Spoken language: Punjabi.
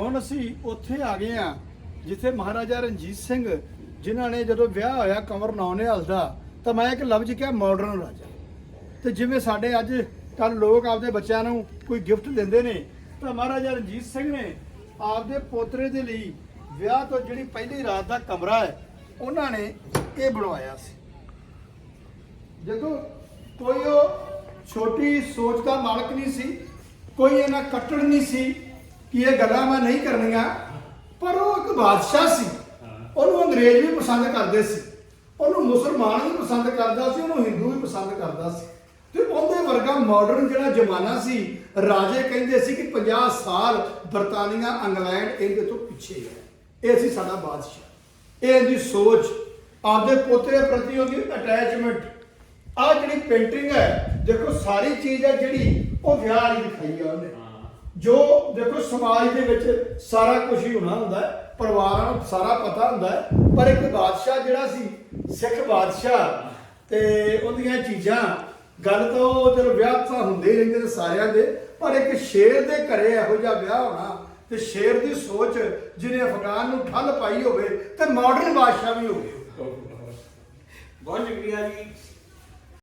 ਹੁਣ ਅਸੀਂ ਉੱਥੇ ਆ ਗਏ ਆ ਜਿੱਥੇ ਮਹਾਰਾਜਾ ਰਣਜੀਤ ਸਿੰਘ, ਜਿਨ੍ਹਾਂ ਨੇ ਜਦੋਂ ਵਿਆਹ ਹੋਇਆ ਕੰਵਰ ਨੌਨਿਹਾਲ ਦਾ ਤਾਂ ਮੈਂ ਇੱਕ ਲਫ਼ਜ਼ ਕਿਹਾ ਮਾਡਰਨ ਰਾਜਾ। ਤੇ ਜਿਵੇਂ ਸਾਡੇ ਅੱਜ ਕੱਲ ਲੋਕ ਆਪਦੇ ਬੱਚਿਆਂ ਨੂੰ ਕੋਈ ਗਿਫਟ ਦਿੰਦੇ ਨੇ, ਤਾਂ ਮਹਾਰਾਜਾ ਰਣਜੀਤ ਸਿੰਘ ਨੇ ਆਪਦੇ ਪੋਤਰੇ ਦੇ ਲਈ ਵਿਆਹ ਤੋਂ ਜਿਹੜੀ ਪਹਿਲੀ ਰਾਤ ਦਾ ਕਮਰਾ ਹੈ, ਉਹਨਾਂ ਨੇ ਇਹ ਬਣਵਾਇਆ ਸੀ। ਜਦੋਂ ਕੋਈ ਉਹ ਛੋਟੀ ਸੋਚ ਦਾ ਮਾਲਕ ਨਹੀਂ ਸੀ, ਕੋਈ ਇਹਨਾਂ ਕੱਟੜ ਨਹੀਂ ਸੀ ਕਿ ਇਹ ਗੱਲਾਂ ਮੈਂ ਨਹੀਂ ਕਰਨੀਆਂ, ਪਰ ਉਹ ਇੱਕ ਬਾਦਸ਼ਾਹ ਸੀ। ਉਹਨੂੰ ਅੰਗਰੇਜ਼ ਵੀ ਪਸੰਦ ਕਰਦੇ ਸੀ। ਉਹਨੂੰ ਮੁਸਲਮਾਨ ਵੀ ਪਸੰਦ ਕਰਦਾ ਸੀ, ਉਹਨੂੰ ਹਿੰਦੂ ਵੀ ਪਸੰਦ ਕਰਦਾ ਸੀ। ਤੇ ਉਹਦੇ ਵਰਗਾ ਮਾਡਰਨ ਜਿਹੜਾ ਜ਼ਮਾਨਾ ਸੀ, ਰਾਜੇ ਕਹਿੰਦੇ ਸੀ ਕਿ 50 ਸਾਲ ਬਰਤਾਨੀਆ, ਇੰਗਲੈਂਡ ਇਹਦੇ ਤੋਂ ਪਿੱਛੇ ਹੈ। ਇਹ ਸੀ ਸਾਡਾ ਬਾਦਸ਼ਾਹ। ਇਹ ਇਹਦੀ ਸੋਚ, ਆਪਦੇ ਪੋਤਰੇ ਪ੍ਰਤੀ ਉਹਦੀ ਅਟੈਚਮੈਂਟ ਆ ਜਿਹੜੀ ਪੇਂਟਿੰਗ ਹੈ, ਦੇਖੋ ਸਾਰੀ ਚੀਜ਼ ਹੈ ਜਿਹੜੀ ਉਹ ਵਿਆਹ ਵਾਲੀ ਦਿਖਾਈ ਆ ਉਹਨੇ। ਜੋ ਦੇਖੋ ਸਮਾਜ ਦੇ ਵਿੱਚ ਸਾਰਾ ਕੁਝ ਹੀ ਹੋਣਾ ਹੁੰਦਾ ਹੈ, ਪਰਿਵਾਰਾਂ ਨੂੰ ਸਾਰਾ ਪਤਾ ਹੁੰਦਾ ਹੈ, ਪਰ ਇੱਕ ਬਾਦਸ਼ਾਹ ਜਿਹੜਾ ਸੀ, ਸਿੱਖ ਬਾਦਸ਼ਾਹ ਤੇ ਉਹਦੀਆਂ ਚੀਜ਼ਾਂ, ਗੱਲ ਤਾਂ ਉਹ ਜਦੋਂ ਵਿਆਹ ਤਾਂ ਹੁੰਦੇ ਹੀ ਰਹਿੰਦੇ ਨੇ ਸਾਰਿਆਂ ਦੇ, ਪਰ ਇੱਕ ਸ਼ੇਰ ਦੇ ਘਰੇ ਇਹੋ ਜਿਹਾ ਵਿਆਹ ਹੋਣਾ ਤੇ ਸ਼ੇਰ ਦੀ ਸੋਚ ਜਿਹਨੇ ਅਫਗਾਨ ਨੂੰ ਠੱਲ ਪਾਈ ਹੋਵੇ ਤੇ ਮਾਡਰਨ ਬਾਦਸ਼ਾਹ ਵੀ ਹੋਵੇ। ਬਹੁਤ ਸ਼ੁਕਰੀਆ ਜੀ।